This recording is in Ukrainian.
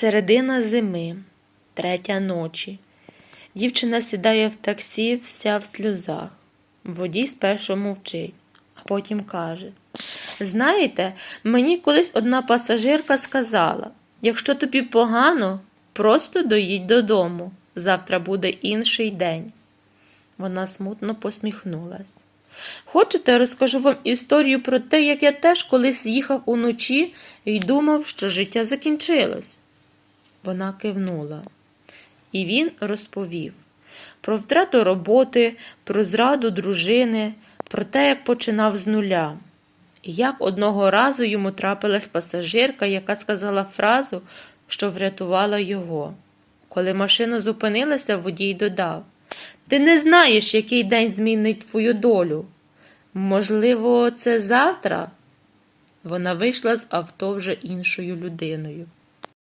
Середина зими, третя ночі. Дівчина сідає в таксі, вся в сльозах. Водій спершу мовчить, а потім каже: Знаєте, мені колись одна пасажирка сказала: якщо тобі погано, просто доїдь додому. Завтра буде інший день. Вона смутно посміхнулась. Хочете, розкажу вам історію про те, як я теж колись їхав уночі і думав, що життя закінчилось. Вона кивнула. І він розповів про втрату роботи, про зраду дружини, про те, як починав з нуля. І як одного разу йому трапилась пасажирка, яка сказала фразу, що врятувала його. Коли машина зупинилася, водій додав Ти не знаєш, який день змінить твою долю. Можливо, це завтра? Вона вийшла з авто вже іншою людиною.